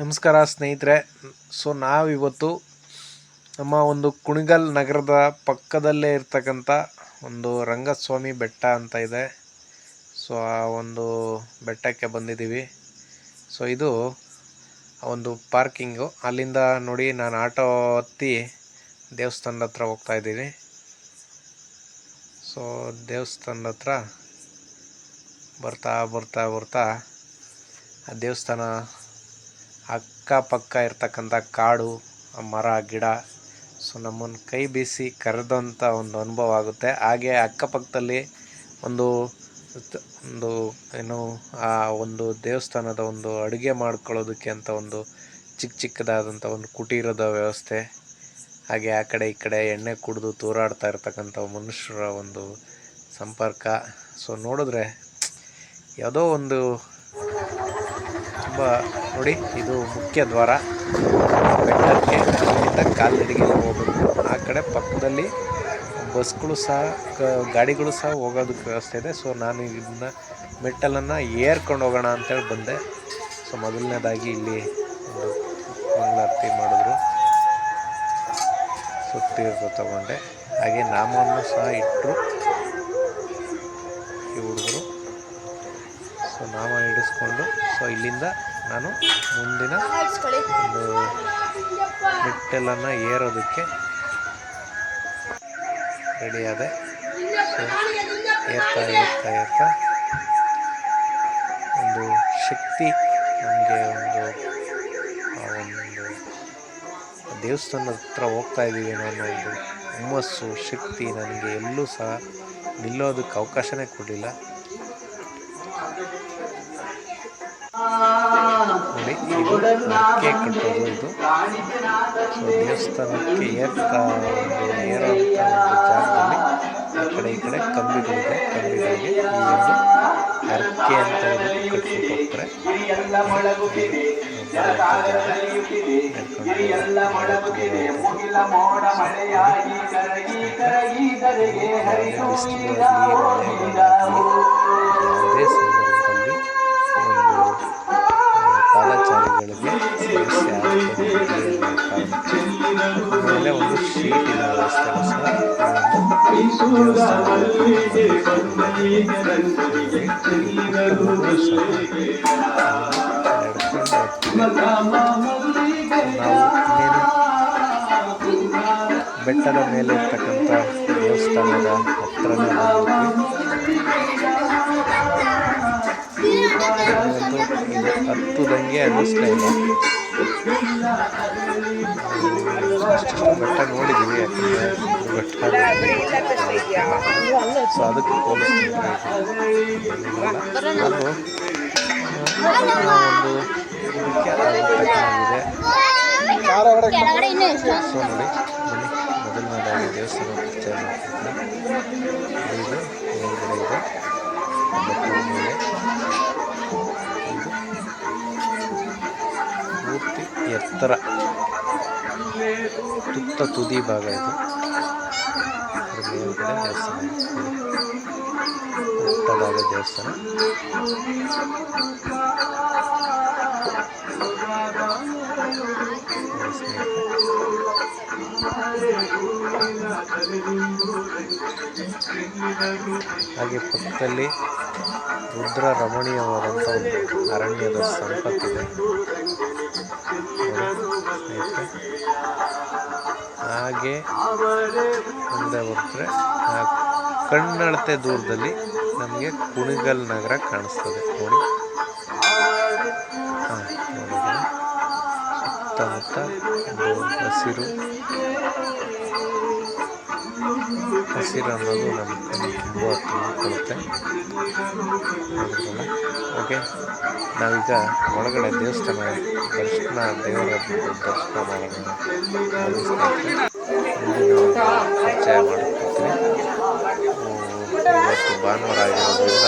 ನಮಸ್ಕಾರ ಸ್ನೇಹಿತರೆ. ಸೊ ನಾವಿವತ್ತು ನಮ್ಮ ಒಂದು ಕುಣಿಗಲ್ ನಗರದ ಪಕ್ಕದಲ್ಲೇ ಇರ್ತಕ್ಕಂಥ ಒಂದು ರಂಗಸ್ವಾಮಿ ಬೆಟ್ಟ ಅಂತ ಇದೆ. ಸೊ ಆ ಒಂದು ಬೆಟ್ಟಕ್ಕೆ ಬಂದಿದ್ದೀವಿ. ಸೊ ಇದು ಒಂದು ಪಾರ್ಕಿಂಗು. ಅಲ್ಲಿಂದ ನೋಡಿ ನಾನು ಆಟೋ ಹತ್ತಿ ದೇವಸ್ಥಾನದ ಹತ್ರ ಹೋಗ್ತಾ ಇದ್ದೀನಿ. ಸೊ ದೇವಸ್ಥಾನದ ಹತ್ರ ಬರ್ತಾ ಬರ್ತಾ ಬರ್ತಾ ಆ ದೇವಸ್ಥಾನ ಅಕ್ಕಪಕ್ಕ ಇರ್ತಕ್ಕಂಥ ಕಾಡು, ಮರ, ಗಿಡ. ಸೊ ನಮ್ಮನ್ನು ಕೈ ಬೀಸಿ ಕರೆದಂಥ ಒಂದು ಅನುಭವ ಆಗುತ್ತೆ. ಹಾಗೆ ಅಕ್ಕಪಕ್ಕದಲ್ಲಿ ಒಂದು ಒಂದು ಏನು, ಆ ಒಂದು ದೇವಸ್ಥಾನದ ಒಂದು ಅಡುಗೆ ಮಾಡ್ಕೊಳ್ಳೋದಕ್ಕೆ ಅಂತ ಒಂದು ಚಿಕ್ಕ ಚಿಕ್ಕದಾದಂಥ ಒಂದು ಕುಟೀರದ ವ್ಯವಸ್ಥೆ. ಹಾಗೆ ಆ ಕಡೆ ಈ ಕಡೆ ಎಣ್ಣೆ ಕುಡಿದು ತೂರಾಡ್ತಾ ಇರ್ತಕ್ಕಂಥ ಮನುಷ್ಯರ ಒಂದು ಸಂಪರ್ಕ. ಸೊ ನೋಡಿದ್ರೆ ಯಾವುದೋ ಒಂದು ತುಂಬ ನೋಡಿ, ಇದು ಮುಖ್ಯ ದ್ವಾರ. ಬೆಟ್ಟಕ್ಕೆ ಅಲ್ಲಿಂದ ಕಾಲ್ನಡಿಗೆ ಹೋಗಬೇಕು. ಆ ಕಡೆ ಪಕ್ಕದಲ್ಲಿ ಬಸ್ಗಳು ಸಹ ಗಾಡಿಗಳು ಸಹ ಹೋಗೋದಕ್ಕೆ ವ್ಯವಸ್ಥೆ ಇದೆ. ಸೊ ನಾನು ಇದನ್ನ ಮೆಟ್ಟಲನ್ನು ಏರ್ಕೊಂಡು ಹೋಗೋಣ ಅಂತೇಳಿ ಬಂದೆ. ಸೊ ಮೊದಲನೇದಾಗಿ ಇಲ್ಲಿ ಒಂದು ಮಂಗಳಾರತಿ ಮಾಡಿದ್ರು. ಸುತ್ತೀರ್ಥ ತಗೊಂಡೆ. ಹಾಗೆ ನಾಮವನ್ನು ಸಹ ಇಟ್ಟರು ಸೊ ನಾಮ ಹಿಡಿಸ್ಕೊಂಡು ಸೊ ಇಲ್ಲಿಂದ ನಾನು ಮುಂದಿನ ಒಂದು ಮೆಟ್ಟಲನ್ನು ಏರೋದಕ್ಕೆ ರೆಡಿಯಾದೆ ಸೊ ಏರ್ತಾ ಏರ್ತಾ ಏರ್ತಾ ಒಂದು ಶಕ್ತಿ ನಮಗೆ ಒಂದು ಒಂದು ದೇವಸ್ಥಾನದ ಹತ್ರ ಹೋಗ್ತಾ ಇದ್ದೀವಿ ಅನ್ನೋ ಒಂದು ಹುಮ್ಮಸ್ಸು ಶಕ್ತಿ ನನಗೆ ಎಲ್ಲೂ ಸಹ ನಿಲ್ಲೋದಕ್ಕೆ ಅವಕಾಶನೇ ಕೊಡಲಿಲ್ಲ. ನೋಡಿ, ಇದು ಅಕ್ಕೆ ಕಟ್ಟೋದು ಇದು ಸೊ ದೇವಸ್ಥಾನಕ್ಕೆ ಏರ್ತಾ ಒಂದು ಒಂದು ಜಾಗದಲ್ಲಿ ಆ ಕಡೆ, ಈ ಕಡೆ ಕಂಬಿಗಳಿದೆ. ಕಂಬಿಗಳಿಗೆ ಈ ಒಂದು ಅರ್ಕೆ ಅಂತ ಕಟ್ಬಿಟ್ಟು ಹೋಗ್ತಾರೆ. ಈ ಒಂದು ದೇವಸ್ಥಾನದಲ್ಲಿ ನಡ್ಕೊಂಡು ಮಲ್ಲಿಗೆ ಬೆಟ್ಟದ ಮೇಲೆ ಇರ್ತಕ್ಕಂಥ ದೇವಸ್ಥಾನದ ಹತ್ರನೇ ಹತ್ತುದಂಗೆ ಅನ್ನಿಸ್ತಾ ಇಲ್ಲ ಬೆಟ್ಟ ನೋಡಿದ್ದೀವಿ ಬೆಟ್ಟ ಸೊ ಅದಕ್ಕೆ ಹೋಲಿಸ್ತಿದ್ರೆ ಒಂದು ಇದೆ ಸೊ ನೋಡಿ ಬನ್ನಿ ಮೊದಲನೇದಾಗಿ ದೇವಸ್ಥಾನ ಪರಿಚಯ ಮಾಡ್ತಿದ್ದೀನಿ ಇದು ಪೂರ್ತಿ ಎತ್ತರ ತುತ್ತ ತುದಿ ಭಾಗ ಇದು. ಮೇಲ್ಗಡೆ ದೇವಸ್ಥಾನ. ನೋಡಿ. ದೇವಸ್ಥಾನ ಹಾಗೆ ಪಕ್ಕದಲ್ಲಿ ರುದ್ರ ರಮಣೀಯವಾದಂಥ ಒಂದು ಅರಣ್ಯದ ಸಂಪತ್ತಿದೆ. ಹಾಗೆ ಮುಂದೆ ಆ ಕಣ್ಣಳತೆ ದೂರದಲ್ಲಿ ನಮಗೆ ಕುಣಿಗಲ್ ನಗರ ಕಾಣಿಸ್ತದೆ. ನೋಡಿ. ಹಾಂ ಸುತ್ತಮುತ್ತ ಹಸಿರು. ಹಸಿರು ಅನ್ನೋದು ನಮ್ಮ ಕಣ್ಣು ತುಂಬ ತುಂಬಿಕೊಳ್ಳುತ್ತೆ ಓಕೆ ನಾವೀಗ ಒಳಗಡೆ ದೇವಸ್ಥಾನ ದರ್ಶನ ದೇವರ ದರ್ಶನ ಒಂದು ಪರಿಚಯ ಮಾಡಿಕೊಡ್ತೀನಿ. ಇವತ್ತು ಭಾನುವಾರ ಆಗಿರೋದ್ರಿಂದ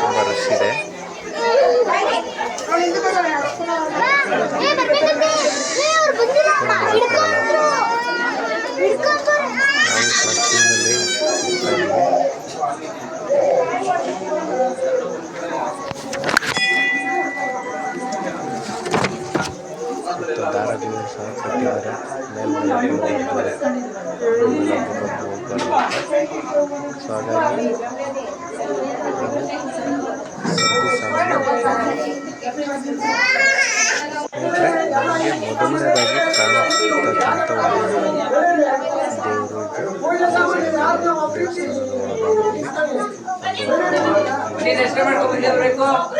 ತುಂಬ ರಶ್ ಇದೆ. ನಾವು ಕ್ಲಾಸ್ನಲ್ಲಿ ದಾರಗಳು ಸಹ ಕಟ್ಟಿದ್ದಾರೆ ಮೇಲ್ಗಡೆ ಹೋಗ್ತಾರೆ. ಸೊ ಹಾಗಾಗಿ ಸರದಿ ಸಾಲಲ್ಲಿ ಸ್ನೇಹಿತರೆ ನಮಗೆ ಮೊದಲನೇದಾಗಿ ಕಾಣತಕ್ಕಂಥ ಒಂದು ದೇವರು ಇದು ದೇವಸ್ಥಾನದ ಒಳಭಾಗದಲ್ಲಿ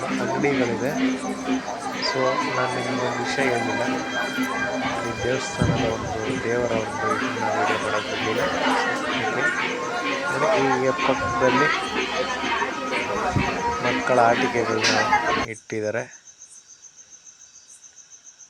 ನಮ್ಮ ಅಂಗಡಿಗಳಿದೆ. ಸೊ ನಾನು ನಿಮಗೆ ಒಂದು ವಿಷಯ ಹೇಳಿಲ್ಲ ಈ ದೇವಸ್ಥಾನದ ಒಂದು ದೇವರ ಒಂದು ಇದನ್ನು ವೀಡಿಯೋ ಓಕೆ ಈ ಪಕ್ಕದಲ್ಲಿ ಮಕ್ಕಳ ಆಟಿಕೆಗಳನ್ನ ಇಟ್ಟಿದ್ದಾರೆ.